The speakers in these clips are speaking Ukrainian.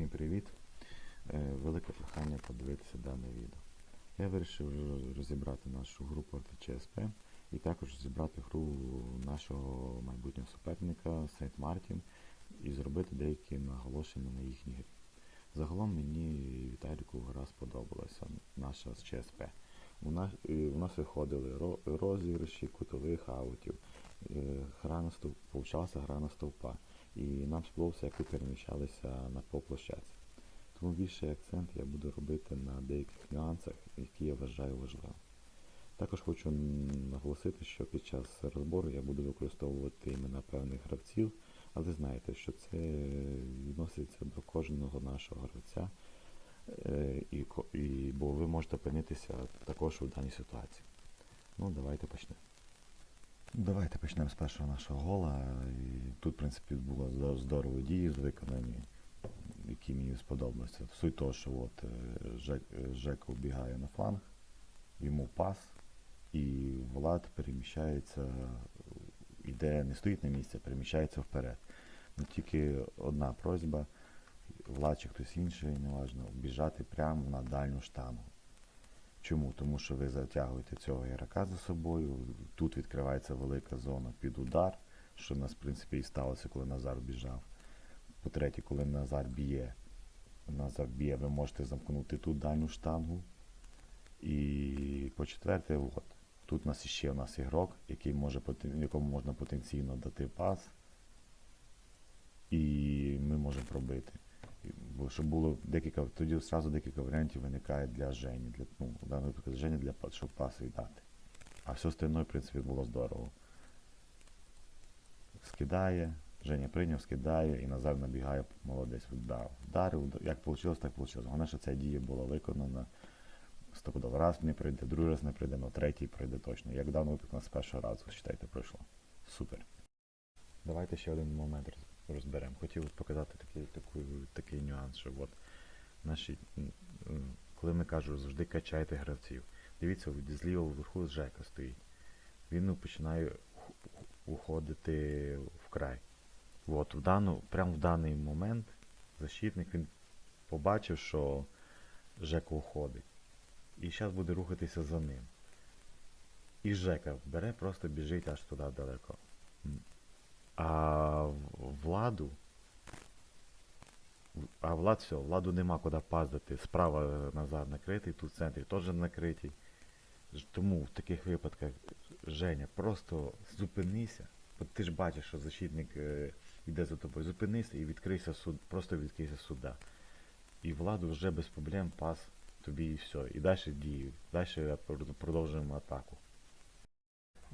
Всім привіт! Е, Велике прохання подивитися дане відео. Я вирішив розібрати нашу гру проти ЧСП і також розібрати гру нашого майбутнього суперника Сейнт Мартін і зробити деякі наголошення на їхній грі. Загалом мені Віталіку гра сподобалася, наша з ЧСП. У нас, у нас виходили розіграші кутових аутів, е, гра на стовп, гра на стовпа. І нам сподобалося, як ви переміщалися на по площадці. Тому більший акцент я буду робити на деяких нюансах, які я вважаю важливими. Також хочу наголосити, що під час розбору я буду використовувати імена певних гравців, але знаєте, що це відноситься до кожного нашого гравця, е, і, і, бо ви можете опинитися також у даній ситуації. Ну, давайте почнемо. Давайте почнемо з першого нашого гола. І тут, в принципі, було здор- здорові дії виконані, які мені сподобалися. Суть того, що от е, Жек, е, Жека вбігає на фланг, йому пас, і Влад переміщається, іде, не стоїть на місці, переміщається вперед. Ну, тільки одна просьба, Влад чи хтось інший, неважно, біжати прямо на дальню штангу. Чому? Тому що ви затягуєте цього ігрока за собою, тут відкривається велика зона під удар, що в нас, в принципі, і сталося, коли Назар біжав. По-третє, коли Назар б'є, Назар б'є, ви можете замкнути тут дальню штангу. І по-четверте, от, тут у нас іще у нас ігрок, який може, якому можна потенційно дати пас, і ми можемо пробити. Бо щоб було декілька, тоді одразу декілька варіантів виникає для Жені. Для, ну, в даному випадку Жені для щоб паси дати. А все остальное, в принципі, було здорово. Скидає, Женя прийняв, скидає і Назар набігає, молодець, вдав. Вдарив, як вийшло, так вийшло. Головне, що ця дія була виконана. Стопудово раз не прийде, другий раз не прийде, але третій прийде точно. Як в даному випадку з першого разу, вважайте, пройшло. Супер. Давайте ще один момент розберемо. Хотів показати такий, таку, такий нюанс, що от наші, коли ми кажемо, завжди качайте гравців. Дивіться, зліва вверху Жека стоїть. Він ну, починає ух- ух- уходити в край. От, в дану, прямо в даний момент защитник він побачив, що Жека уходить. І зараз буде рухатися за ним. І Жека бере, просто біжить аж туди далеко. А владу. А влад все, владу нема куди паздити. Справа назад накритий, тут в центрі теж накритий. Тому в таких випадках, Женя, просто зупинися. Ти ж бачиш, що защитник е, йде за тобою. Зупинися і відкрийся суд, просто відкрийся сюди. І владу вже без проблем пас тобі і все. І далі дію. Далі продовжуємо атаку.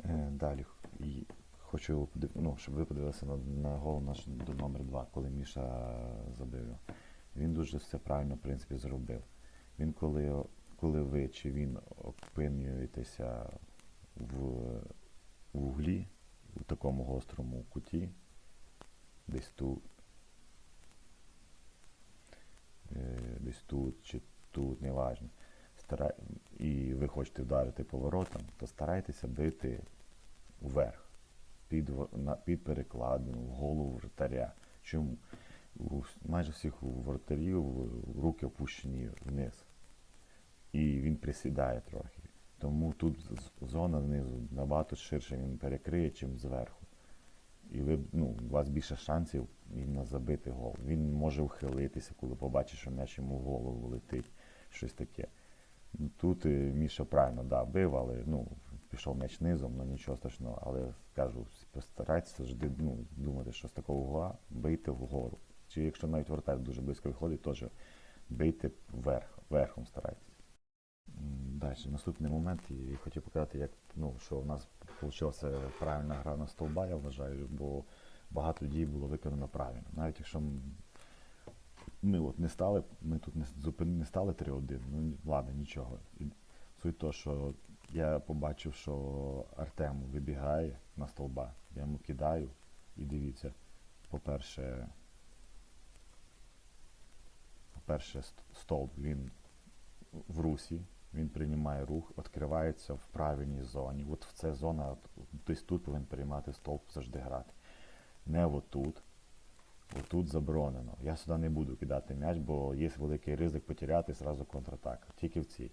Е, далі. Хочу, ну, щоб ви подивилися на, на гол наш до номер 2, коли Міша забив. Він дуже все правильно, в принципі, зробив. Він коли, коли ви чи він опинюєтеся в, в углі, у такому гострому куті, десь тут, е, десь тут чи тут, неважно. Стара... І ви хочете вдарити поворотом, то старайтеся бити вверх, під, на, під перекладину, в голову вратаря. Чому? У майже всіх вратарів руки опущені вниз. І він присідає трохи. Тому тут зона знизу набагато ширше він перекриє, чим зверху. І ви, ну, у вас більше шансів іменно забити гол. Він може ухилитися, коли побачить, що м'яч йому в голову летить, щось таке. Тут е, Міша правильно да, бив, але ну, пішов м'яч низом, ну нічого страшного. Але кажу, постарайтеся завжди ну, думати, що з такого угла бийте вгору. Чи якщо навіть вратар дуже близько виходить, теж бийте вверх, верхом старайтесь. Далі, наступний момент, і хотів показати, як, ну, що в нас вийшла правильна гра на стовба, я вважаю, бо багато дій було виконано правильно. Навіть якщо ми от не стали, ми тут не, зупин, не стали 3-1, ну ладно, нічого. Суть то, що я побачив, що Артем вибігає на стовба, я йому кидаю, і дивіться, по-перше, по-перше, ст- стовп він в русі, він приймає рух, відкривається в правильній зоні. От в ця зона, десь тут повинен приймати стовп завжди грати. Не отут, Отут заборонено. Я сюди не буду кидати м'яч, бо є великий ризик потеряти зразу контратака. Тільки в цій.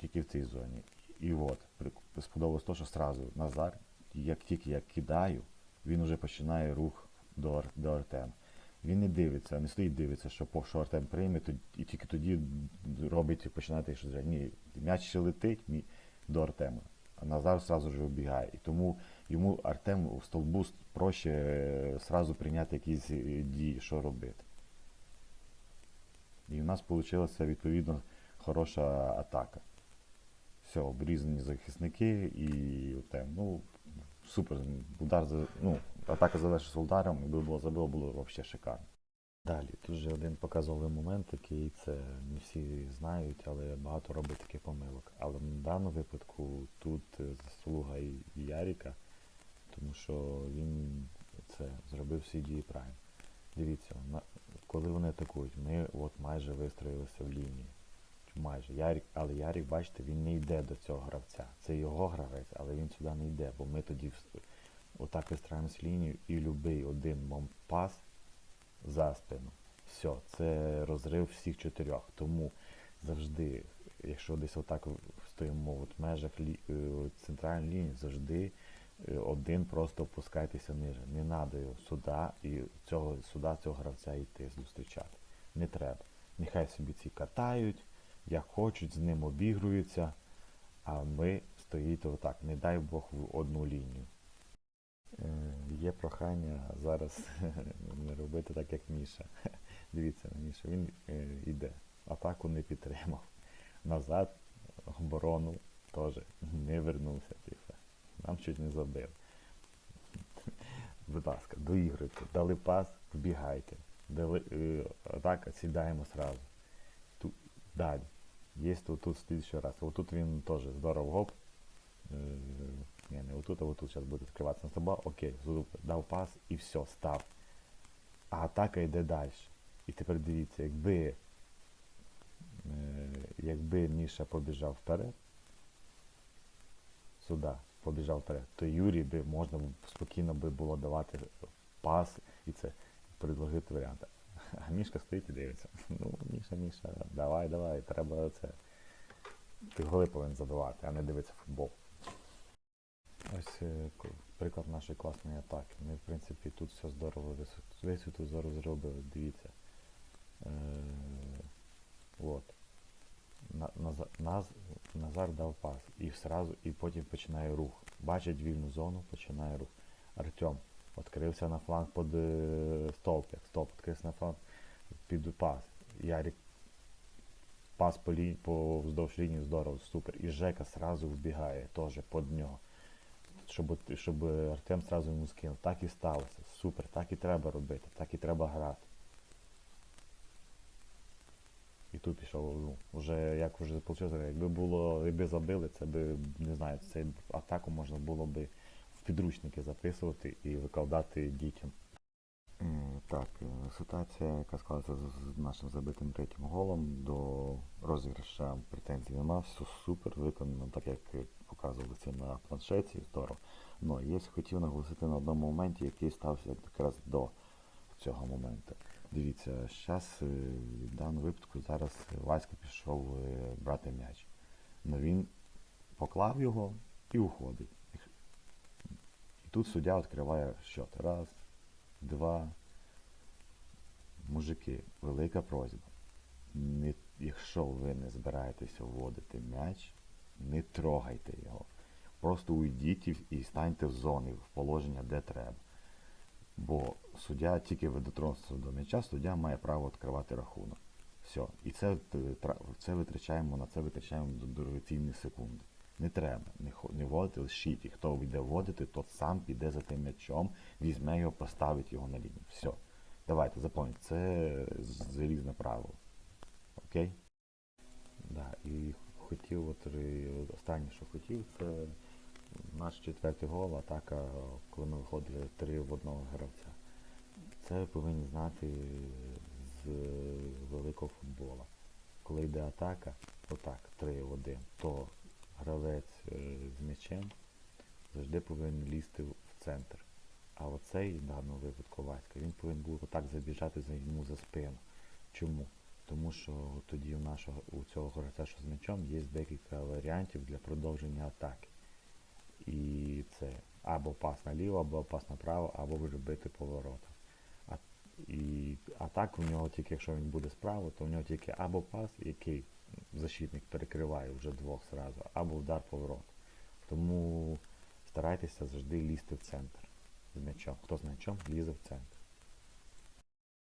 Тільки в цій зоні. І от, сподобалось то, що сразу Назар, як тільки я кидаю, він вже починає рух до, до Артема. Він не дивиться, не стоїть дивиться, що, що Артем прийме, і тільки тоді робить, починає щось. Ні, м'яч ще летить до Артема. А Назар одразу ж вибігає. І тому йому Артем у столбу проще е, сразу прийняти якісь е, дії, що робити. І в нас вийшла відповідно хороша атака. Все, обрізані захисники і те, ну, супер. Удар за- ну, атака завершилася ударом, якби було забило, було взагалі шикарно. Далі, тут же один показовий момент, який це не всі знають, але багато робить таких помилок. Але в даному випадку тут е, заслуга і Яріка, тому що він це зробив всі дії правильно. Дивіться, коли вони атакують, ми от майже вистроїлися в лінії. Майже. Ярік, але Ярік, бачите, він не йде до цього гравця. Це його гравець, але він сюди не йде, бо ми тоді отак вистраємось лінію і любий один момпас за спину. Все, це розрив всіх чотирьох. Тому завжди, якщо десь отак стоїмо в межах е, центральної лінії, завжди е, один просто опускайтеся ниже. Не треба сюди і цього, сюди цього гравця йти зустрічати. Не треба. Нехай собі ці катають, як хочуть, з ним обігруються, а ми стоїте отак. Не дай Бог в одну лінію. Е, Є прохання зараз не робити так, як Міша. Дивіться на Міша, він е, йде. Атаку не підтримав. Назад оборону теж не вернувся. Типу. Нам чуть не забив. Будь ласка, доігруйте. Дали пас, вбігайте. Дали, е, атака, сідаємо сразу. Далі. Є тут, тут стоїть раз. Отут він теж здорово гоп. Е, ні, не отут, а отут зараз буде відкриватися на собою. Окей. Дав пас і все, став. А атака йде далі. І тепер дивіться, якби, е, якби Міша побіжав вперед, сюди побіжав вперед, то Юрій би можна спокійно би було давати пас і це предложити варіанти. А Мішка стоїть і дивиться. Ну, Міша, Міша, давай, давай, треба це. Ти голи повинен забивати, а не дивитися футбол. Ось е, приклад нашої класної атаки. Ми, в принципі, тут все здорово вис- висвіту здорово зробили. Дивіться. Е, от. На, Наза- Наз, Назар дав пас. І сразу, і потім починає рух. Бачить вільну зону, починає рух. Артем відкрився на фланг під е, стовп. Як стовп відкрився на фланг під пас. Ярик пас по, лі... по вздовж лінії здорово, супер. І Жека сразу вбігає теж під нього. Щоб, щоб Артем сразу йому скинув. Так і сталося. Супер, так і треба робити, так і треба грати. І тут пішов, ну, вже як вже вийшло, якби було, якби забили, це би, не знаю, цей атаку можна було би підручники записувати і викладати дітям. Так, е, ситуація, яка склалася з нашим забитим третім голом до розіграша претензій нема, все супер, виконано так, як показувалося на планшеті, здорово. Ну, є хотів наголосити на одному моменті, який стався якраз до цього моменту. Дивіться, зараз в даному випадку зараз Васька пішов е, брати м'яч. Ну він поклав його і уходить. Тут суддя відкриває счет. Раз, два. Мужики, велика просьба. Не, якщо ви не збираєтеся вводити м'яч, не трогайте його. Просто уйдіть і, станьте в зоні, в положення, де треба. Бо суддя тільки ви дотронувся до м'яча, суддя має право відкривати рахунок. Все. І це, е, це витрачаємо, на це витрачаємо дорогоцінні секунди. Не треба, не, не вводити лишіть. І хто йде вводити, тот сам піде за тим м'ячом, візьме його, поставить його на лінію. Все. Давайте, запам'ятайте, це залізне правило. Окей? Да, і хотів, от, останнє, що хотів, це наш четвертий гол, атака, коли ми виходили три в одного гравця. Це ви повинні знати з великого футбола. Коли йде атака, отак, 3 в 1, то гравець е, з м'ячем завжди повинен лізти в центр. А оцей, в даному випадку Васька, він повинен був отак забіжати за йому за спину. Чому? Тому що тоді у нашого у цього гравця, що з м'ячом, є декілька варіантів для продовження атаки. І це або пас наліво, або пас направо, або вже бити поворота. А, і, а так у нього тільки, якщо він буде справа, то у нього тільки або пас, який защитник перекриває вже двох зразу, або удар поворот. Тому старайтеся завжди лізти в центр з м'ячом. Хто з м'ячом, лізе в центр.